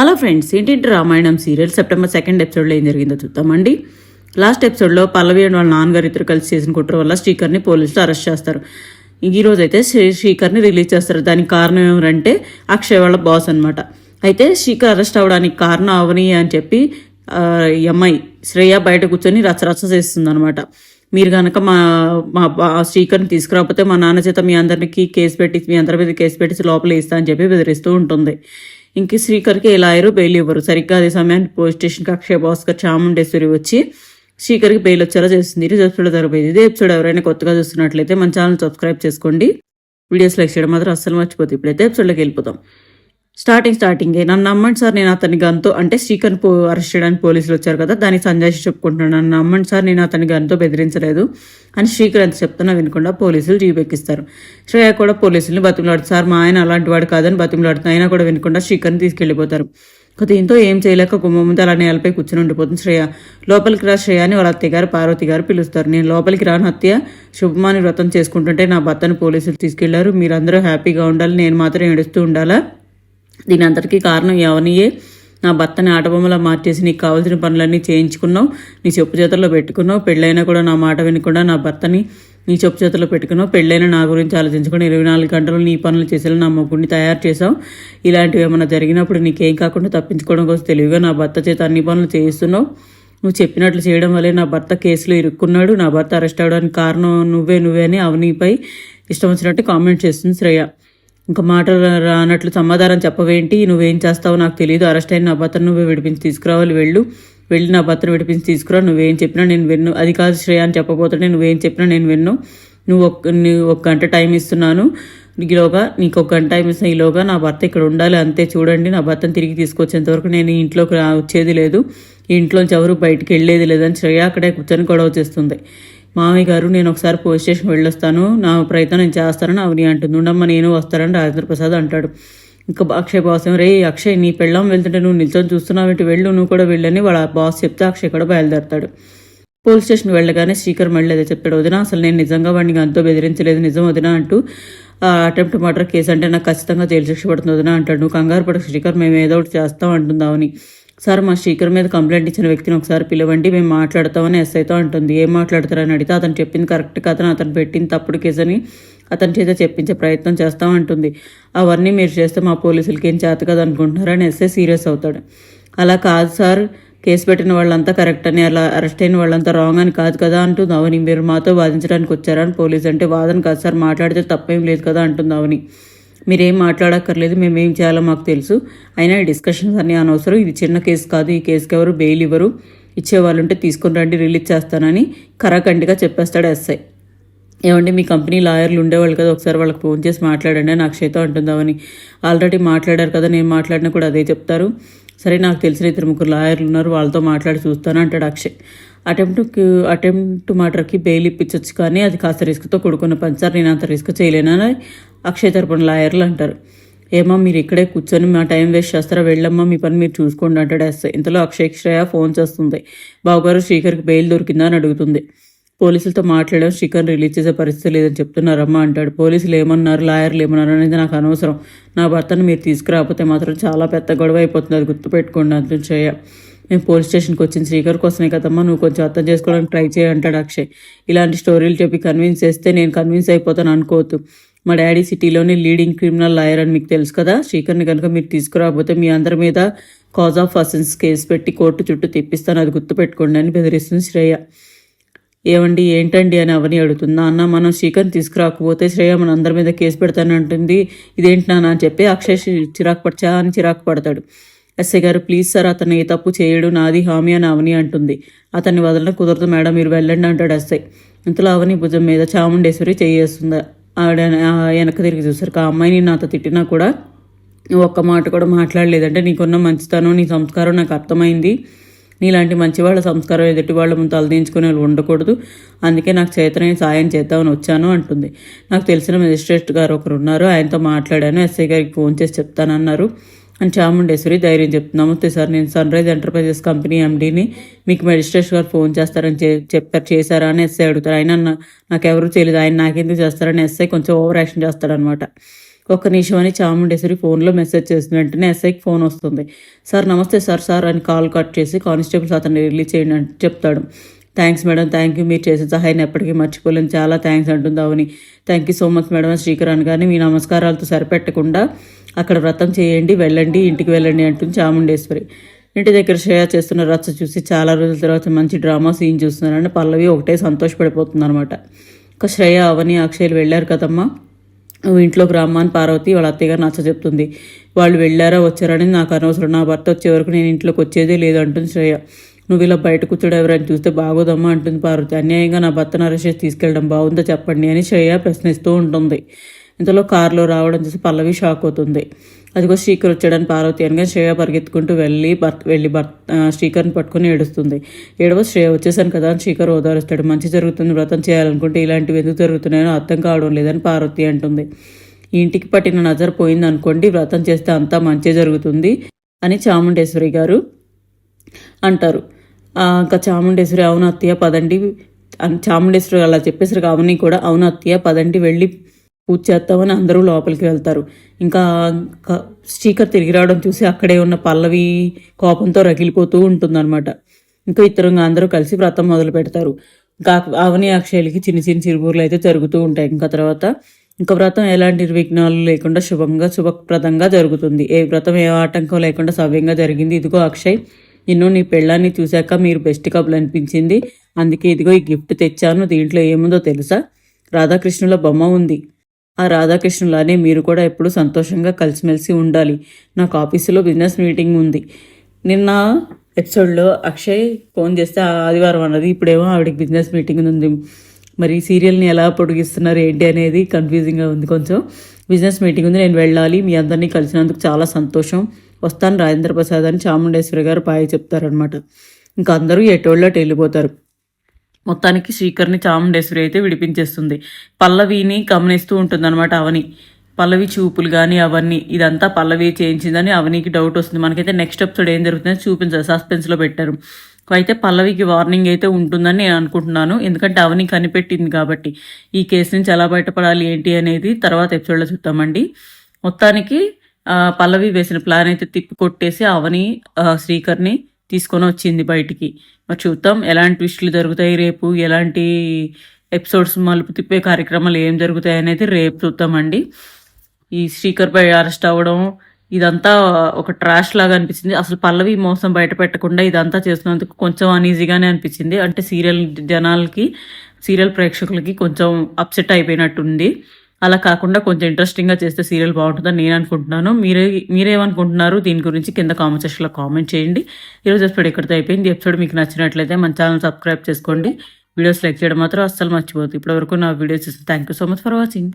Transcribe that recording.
Hello friends ఏంటి Ramayanam serial September second ఎపిసోడ్లో ఏం జరిగిందో చూద్దామండి. లాస్ట్ ఎపిసోడ్లో పల్లవి అండ్ వాళ్ళ నాన్నగారు ఇద్దరు కలిసి చేసిన కుట్ర వల్ల శ్రీకర్ని పోలీసులు అరెస్ట్ చేస్తారు. ఈ రోజు అయితే శ్రీ- శ్రీకర్ని రిలీజ్ చేస్తారు. దానికి కారణం ఏమంటే అక్షయ్ వాళ్ళ బాస్ అనమాట అయితే శ్రీకర్ అరెస్ట్ అవ్వడానికి కారణం అవని అని చెప్పి ఎంఐ ఈ అమ్మాయి శ్రేయ బయట కూర్చొని రచరచ చేస్తుంది అనమాట మీరు కనుక మా మా స్టీకర్ని శ్రీకర్ని తీసుకురాకపోతే మా నాన్న చేత మీ అందరికి కేసు పెట్టి మీ అందరి మీద కేసు పెట్టి లోపల ఇస్తా అని చెప్పి బెదిరిస్తూ ఉంటుంది. ఇంక శ్రీకర్కి ఎలా అయ్యారు బెయిల్ ఇవ్వరు. సరిగ్గా అదే సమయానికి పోలీస్ స్టేషన్కి అక్షయ్ భాస్కర్ చాముండేశ్వరి వచ్చి శ్రీకర్కి బెయిల్ వచ్చేలా చేస్తుంది ఇది ఎపిసోడ్ జరిపోయింది ఇదే ఎపిసోడ్ ఎవరైనా కొత్తగా చూస్తున్నట్లయితే మన ఛానల్ సబ్స్క్రైబ్ చేసుకోండి. వీడియోస్ లైక్ చేయడం మాత్రం అస్సలు మర్చిపోతుంది ఇప్పుడైతే ఎపిసోడ్లోకి వెళ్ళిపోతాం స్టార్టింగ్ స్టార్టింగే నన్ను నమ్మండి సార్ నేను అతని గన్తో అంటే శ్రీకర్ని పో అరెస్ట్ చేయడానికి పోలీసులు వచ్చారు కదా దానికి సంజయ్ చెప్పుకుంటున్నాను నన్ను నమ్మండి సార్ నేను అతని గన్తో బెదిరించలేదు అని శ్రీకర్ ఎంత చెప్తున్నా వినకుండా పోలీసులు జీపెక్కిస్తారు. శ్రేయ కూడా పోలీసుల్ని బతిమలాడు సార్ మా ఆయన అలాంటి వాడు కాదని బతిమలాడుతున్నా అయినా కూడా వినకుండా శ్రీకర్ని తీసుకెళ్ళిపోతారు. దీంతో ఏం చేయలేక గుమ్మ ముందు అలా నేలపై కూర్చుని ఉండిపోతుంది శ్రేయ. లోపలికి రా శ్రేయ అని వాళ్ళ అత్తయ్య గారు పార్వతి గారు పిలుస్తారు. నేను లోపలికి రాను హత్య శుభమాని వ్రతం చేసుకుంటుంటే నా భర్తను పోలీసులు తీసుకెళ్ళారు. మీరందరూ హ్యాపీగా ఉండాలి. నేను మాత్రం ఏడుస్తూ ఉండాలా? దీని అంతటికీ కారణం ఎవరినియే? నా భర్తని ఆటబొమ్మలా మార్చేసి నీకు కావాల్సిన పనులన్నీ చేయించుకున్నావు నీ చెప్పు చేతుల్లో పెట్టుకున్నావు పెళ్ళైనా కూడా నా మాట వినకుండా నా భర్తని నీ చెప్పు చేతుల్లో పెట్టుకున్నావు పెళ్ళైనా నా గురించి ఆలోచించుకుని ఇరవై నాలుగు గంటలు నీ పనులు చేసేలా నా మొగ్గుడిని తయారు చేసావు ఇలాంటివి ఏమైనా జరిగినప్పుడు నీకేం కాకుండా తప్పించుకోవడం కోసం తెలివిగా నా భర్త చేత అన్ని పనులు చేయిస్తున్నావు. నువ్వు చెప్పినట్లు చేయడం వల్లే నా భర్త కేసులో ఇరుక్కున్నాడు. నా భర్త అరెస్ట్ అవడానికి కారణం నువ్వే నువ్వే అని అవనీపై ఇష్టం వచ్చినట్టు కామెంట్ చేస్తుంది శ్రేయ. ఇంకా మాటలు రానట్లు సమాధానం చెప్పవేంటి? నువ్వేం చేస్తావో నాకు తెలియదు అరెస్ట్ అయిన నా భర్తను నువ్వే విడిపించి తీసుకురావాలి వెళ్ళు. వెళ్ళి నా భర్తను విడిపించి తీసుకురా. నువ్వేం చెప్పినా నేను విన్ను. అది కాదు శ్రేయ అని చెప్పబోతుంటే నువ్వేం చెప్పినా నేను విన్ను. నువ్వు ఒక్క నువ్వు ఒక గంట టైం ఇస్తున్నాను. ఈలోగా నీకు ఒక గంట టైం ఇస్తున్నా ఈలోగా నా భర్త ఇక్కడ ఉండాలి. అంతే చూడండి నా భర్తను తిరిగి తీసుకొచ్చేంతవరకు నేను ఇంట్లోకి రా వచ్చేది లేదు. ఇంట్లోంచి ఎవరు బయటికి వెళ్ళేది లేదని శ్రేయ అక్కడే కూర్చొని గొడవ చేస్తుంది. మామయ్య గారు నేను ఒకసారి పోలీస్ స్టేషన్ వెళ్ళొస్తాను. నా ప్రయత్నం నేను చేస్తానని అవని అంటుంది. ఉండమ్మ నేను వస్తానని రాజేంద్ర ప్రసాద్ అంటాడు. ఇంకా అక్షయ్ బాస్ రే అక్షయ్ నీ పెళ్ళం వెళ్తుంటే నువ్వు నిల్చొని చూస్తున్నావు వెళ్ళు నువ్వు కూడా వెళ్ళని. వాళ్ళ బాస్ చెప్తే అక్షయ్ కూడా బయలుదేరతాడు. పోలీస్ స్టేషన్ వెళ్ళగానే శ్రీకర్ మళ్ళీ అదే చెప్తాడు. వదిన అసలు నేను నిజంగా వాడిని అంతో బెదిరించలేదు. నిజం వదిన అంటూ అటెంప్ట్ మర్డర్ కేసు అంటే నాకు ఖచ్చితంగా జైలు శిక్ష పడుతుంది వదిన అంటాడు. నువ్వు కంగారు పడకు శ్రీకర్ మేము ఏదో ఒకటి చేస్తాం అంటుంది సార్ మా శ్రీకర్ మీద కంప్లైంట్ ఇచ్చిన వ్యక్తిని ఒకసారి పిలవండి మేము మాట్లాడతామని ఎస్ఐతో అంటుంది. ఏం మాట్లాడతారని అడిగితే అతను చెప్పింది కరెక్ట్ కాదని అతను పెట్టింది తప్పుడు కేసని అని అతని చేత చెప్పించే ప్రయత్నం చేస్తామంటుంది అవన్నీ మీరు చేస్తే మా పోలీసులకి ఏం చేత కదా అనుకుంటున్నారని ఎస్ఐ సీరియస్ అవుతాడు. అలా కాదు సార్ కేసు పెట్టిన వాళ్ళంతా కరెక్ట్ అని అలా అరెస్ట్ అయిన వాళ్ళంతా రాంగ్ అని కాదు కదా అంటుంది అవని. మీరు మాతో వాదించడానికి వచ్చారని పోలీస్ అంటే వాదన కాదు సార్ మాట్లాడితే తప్పేం లేదు కదా అంటుంది అవని. మీరేం మాట్లాడక్కర్లేదు మేమేం చేయాలో మాకు తెలుసు. అయినా ఈ డిస్కషన్స్ అన్నీ అనవసరం. ఇది చిన్న కేసు కాదు ఈ కేసుకి ఎవరు బెయిల్ ఇవ్వరు. ఇచ్చేవాళ్ళు ఉంటే తీసుకొని రండి రిలీజ్ చేస్తానని కరాఖండిగా చెప్పేస్తాడు ఎస్ఐ. ఏమండి మీ కంపెనీ లాయర్లు ఉండేవాళ్ళు కదా ఒకసారి వాళ్ళకి ఫోన్ చేసి మాట్లాడండి అని అక్షయ్తో అంటుందామని. ఆల్రెడీ మాట్లాడారు కదా నేను మాట్లాడినా కూడా అదే చెప్తారు. సరే నాకు తెలిసిన ఇద్దరు ముగ్గురు లాయర్లు ఉన్నారు వాళ్ళతో మాట్లాడి చూస్తాను అంటాడు అక్షయ్. అటెంప్ట్ అటెంప్ట్ మర్డర్కి బెయిల్ ఇప్పించవచ్చు కానీ అది కాస్త రిస్క్తో కూడుకున్న పని సార్ నేను అంత రిస్క్ చేయలేనని అక్షయ్ తరపున లాయర్లు అంటారు. ఏమో మీరు ఇక్కడే కూర్చొని మా టైం వేస్ట్ చేస్తారా? వెళ్ళమ్మా మీ పని మీరు చూసుకోండి అంటాడు ఎస్ఐ. ఇంతలో అక్షయ్ శ్రేయ ఫోన్ చేస్తుంది. బావగారు శ్రీకర్కి బెయిల్ దొరికిందా అని అడుగుతుంది. పోలీసులతో మాట్లాడడం శ్రీకర్ రిలీజ్ చేసే పరిస్థితి లేదని చెప్తున్నారమ్మా అంటాడు. పోలీసులు ఏమన్నారు లాయర్లు ఏమన్నారు అనేది నాకు అనవసరం. నా భర్తను మీరు తీసుకురాకపోతే మాత్రం చాలా పెద్ద గొడవ అయిపోతుంది. అది గుర్తుపెట్టుకోండి అంటూ చేయ నేను పోలీస్ స్టేషన్కి వచ్చిన శ్రీకర్ కోసమే కదమ్మా నువ్వు కొంచెం అర్థం చేసుకోవడానికి ట్రై చేయి అంటాడు అక్షయ్. ఇలాంటి స్టోరీలు చెప్పి కన్విన్స్ చేస్తే నేను కన్విన్స్ అయిపోతాను అనుకోవద్దు. మా డాడీ సిటీలోని లీడింగ్ క్రిమినల్ లాయర్ అని మీకు తెలుసు కదా. శ్రీకర్ని కనుక మీరు తీసుకురాకపోతే మీ అందరి మీద కాజ్ ఆఫ్ అసెన్స్ కేసు పెట్టి కోర్టు చుట్టూ తెప్పిస్తాను. అది గుర్తుపెట్టుకోండి అని బెదిరిస్తుంది శ్రేయ. ఏమండి ఏంటండి అని అవని అడుగుతుంది. అన్న మనం శ్రీకర్ని తీసుకురాకపోతే శ్రేయ మన అందరి మీద కేసు పెడతానంటుంది ఇదేంటి నాన్న? అని చెప్పి అక్షయ్ చిరాకు పడచా అని చిరాకు పడతాడు. ఎస్ఐ గారు ప్లీజ్ సార్ అతను ఏ తప్పు చేయడు. నాది హామీ అని అవని అంటుంది. అతన్ని వదలడం కుదరదు మేడం మీరు వెళ్ళండి అంటాడు ఎస్ఐ. ఇంతలో అవని భుజం మీద చాముండేశ్వరి చేయేస్తుంది ఆవిడ ఆ వెనక తిరిగి చూసారు ఆ అమ్మాయిని నాతో తిట్టినా కూడా ఒక్క మాట కూడా మాట్లాడలేదంటే నీకున్న మంచితనం నీ సంస్కారం నాకు అర్థమైంది. నీలాంటి మంచి వాళ్ళ సంస్కారం ఎదుటి వాళ్ళ ముందు తలదించుకునే వాళ్ళు ఉండకూడదు. అందుకే నాకు చేతనైన సాయం చేద్దామని వచ్చాను అంటుంది. నాకు తెలిసిన మెజిస్ట్రేట్ గారు ఒకరు ఉన్నారు ఆయనతో మాట్లాడాను. ఎస్ఐ గారికి ఫోన్ చేసి చెప్తానన్నారు. అని చాముండేశ్వరి ధైర్యం చెప్తుంది నమస్తే సార్ నేను సన్ రైజ్ ఎంటర్ప్రైజెస్ కంపెనీ ఎండీని మీకు మెజిస్ట్రేట్ గారు ఫోన్ చేస్తారని చె- చెప్పారు చేశారా అని ఎస్ఐ అడుగుతారు. ఆయన నా- నాకెవరు తెలియదు ఆయన నాకెందుకు చేస్తారని ఎస్ఐ కొంచెం ఓవర్ యాక్షన్ చేస్తాడనమాట ఒక్క నిమిషం అని చాముండేశ్వరి ఫోన్లో మెసేజ్ చేస్తుంది వెంటనే ఎస్ఐకి ఫోన్ వస్తుంది. సార్ నమస్తే సార్ సార్ అని కాల్ కట్ చేసి కానిస్టేబుల్స్ అతన్ని రిలీజ్ చేయండి అని చెప్తాడు. Thanks madam thank you. మీరు చేసిన సహాయాన్ని ఎప్పటికీ మర్చిపోలేను చాలా థ్యాంక్స్ అంటుంది Avani. Thank you so much madam అని కానీ మీ నమస్కారాలతో సరిపెట్టకుండా అక్కడ వ్రతం చేయండి వెళ్ళండి ఇంటికి వెళ్ళండి అంటుంది చాముండేశ్వరి. ఇంటి దగ్గర శ్రేయ చేస్తున్న రచ్చ చూసి చాలా రోజుల తర్వాత మంచి డ్రామా సీన్ చూస్తున్నారని పల్లవి ఒకటే సంతోషపడిపోతుంది అనమాట ఒక శ్రేయ అవని అక్షయ్లు వెళ్ళారు కదమ్మా. నువ్వు ఇంట్లోకి రమ్మని పార్వతి వాళ్ళ అత్తయ్యగారు నచ్చ చెప్తుంది. వాళ్ళు వెళ్ళారా వచ్చారని నాకు అనవసరం. నా భర్త వచ్చే వరకు నేను ఇంట్లోకి వచ్చేదే లేదు అంటుంది శ్రేయ. నువ్వు ఇలా బయట కూర్చోడు ఎవరైనా చూస్తే బాగోదమ్మా అంటుంది పార్వతి. అన్యాయంగా నా భర్తను అరెస్ట్ తీసుకెళ్ళడం బాగుందో చెప్పండి అని శ్రేయ ప్రశ్నిస్తూ ఉంటుంది. ఇంతలో కారులో రావడం చూసి పల్లవి షాక్ అవుతుంది. అదిగో శ్రీకర్ వచ్చాడని పార్వతి అనగా శ్రేయ పరిగెత్తుకుంటూ వెళ్ళి భర్త వెళ్ళి భర్త శ్రీకర్ని పట్టుకుని ఏడుస్తుంది. ఏడవ శ్రేయ వచ్చేసాను కదా అని శ్రీకర్ ఓదారుస్తాడు. మంచి జరుగుతుంది వ్రతం చేయాలనుకుంటే ఇలాంటివి ఎందుకు జరుగుతున్నాయో అర్థం కావడం లేదని పార్వతి అంటుంది. ఇంటికి పట్టిన నజర్ పోయింది అనుకోండి వ్రతం చేస్తే అంతా మంచి జరుగుతుంది అని చాముండేశ్వరి గారు అంటారు. ఇంకా చాముండేశ్వరి అవును అత్తయ్య పదండి. అని చాముండేశ్వరి అలా చెప్పేసరికి అవని కూడా అవును అత్తయ్య పదండి వెళ్ళి పూజ చేస్తామని అందరూ లోపలికి వెళ్తారు. ఇంకా స్టీకర్ తిరిగి రావడం చూసి అక్కడే ఉన్న పల్లవి కోపంతో రగిలిపోతూ ఉంటుందన్నమాట. ఇంకా ఇతరంగా అందరూ కలిసి వ్రతం మొదలు పెడతారు. ఇంకా అవని అక్షయలకి చిన్న చిన్న చిరుబూర్లు అయితే జరుగుతూ ఉంటాయి. ఇంకా తర్వాత ఇంకా వ్రతం ఎలాంటి విఘ్నాలు లేకుండా శుభంగా శుభప్రదంగా జరుగుతుంది. ఏ వ్రతం ఏ ఆటంకం లేకుండా సవ్యంగా జరిగింది. ఇదిగో అక్షయ్ నిన్ను నీ పెళ్ళాన్ని చూశాక మీరు బెస్ట్ కబుల్ అనిపించింది. అందుకే ఇదిగో ఈ గిఫ్ట్ తెచ్చాను. దీంట్లో ఏముందో తెలుసా? రాధాకృష్ణుల బొమ్మ ఉంది. ఆ రాధాకృష్ణులానే మీరు కూడా ఎప్పుడు సంతోషంగా కలిసిమెలిసి ఉండాలి. నాకు ఆఫీసులో బిజినెస్ మీటింగ్ ఉంది. నిన్న ఎపిసోడ్లో అక్షయ్ ఫోన్ చేస్తే ఆదివారం అన్నది ఇప్పుడేమో ఆవిడకి బిజినెస్ మీటింగ్ ఉంది. మరి సీరియల్ని ఎలా పొడిగిస్తున్నారు ఏంటి అనేది కన్ఫ్యూజింగ్గా ఉంది కొంచెం. బిజినెస్ మీటింగ్ ఉంది. నేను వెళ్ళాలి. మీ అందరినీ కలిసినందుకు చాలా సంతోషం. వస్తాను రాజేంద్ర ప్రసాద్ అని చాముండేశ్వరి గారు పాయ చెప్తారనమాట ఇంకా అందరూ ఎటోళ్ళట్ వెళ్ళిపోతారు. మొత్తానికి శ్రీకర్ని చాముండేశ్వరి అయితే విడిపించేస్తుంది. పల్లవిని గమనిస్తూ ఉంటుందన్నమాట అవని. పల్లవి చూపులు కానీ అవన్నీ ఇదంతా పల్లవి చేయించిందని అవనికి డౌట్ వస్తుంది. మనకైతే నెక్స్ట్ ఎపిసోడ్ ఏం జరుగుతుందో చూపించారు సస్పెన్స్లో పెట్టారు. అయితే పల్లవికి వార్నింగ్ అయితే ఉంటుందని నేను అనుకుంటున్నాను. ఎందుకంటే అవని కనిపెట్టింది కాబట్టి. ఈ కేసు నుంచి ఎలా బయటపడాలి ఏంటి అనేది తర్వాత ఎపిసోడ్లో చూద్దామండి. మొత్తానికి పల్లవి వేసిన ప్లాన్ అయితే తిప్పి కొట్టేసి అవని శ్రీకర్ని తీసుకొని వచ్చింది బయటికి. మరి చూద్దాం ఎలాంటి ట్విస్టులు జరుగుతాయి రేపు ఎలాంటి ఎపిసోడ్స్ మలుపు తిప్పే కార్యక్రమాలు ఏం జరుగుతాయి అనేది రేపు చూద్దామండి. ఈ శ్రీకర్పై అరెస్ట్ అవ్వడం ఇదంతా ఒక ట్రాష్ లాగా అనిపించింది. అసలు పల్లవి మోసం బయట పెట్టకుండా ఇదంతా చేస్తున్నందుకు కొంచెం అనీజీగానే అనిపించింది. అంటే సీరియల్ జనాలకి సీరియల్ ప్రేక్షకులకి కొంచెం అప్సెట్ అయిపోయినట్టుంది. అలా కాకుండా కొంచెం ఇంట్రెస్టింగ్గా చేస్తే సీరియల్ బాగుంటుందని నేను అనుకుంటున్నాను. మీరే మీరేమనుకుంటున్నారు? దీని గురించి కింద కామెంట్ సెక్షన్లో కామెంట్ చేయండి. ఈరోజు ఎపిసోడ్ ఇక్కడితో అయిపోయింది. ఎపిసోడ్ మీకు నచ్చినట్లయితే మన ఛానల్ సబ్స్క్రైబ్ చేసుకోండి. వీడియోస్ లైక్ చేయడం మాత్రం అస్సలు మర్చిపోతుంది ఇప్పటివరకు నా videos thank you so much for watching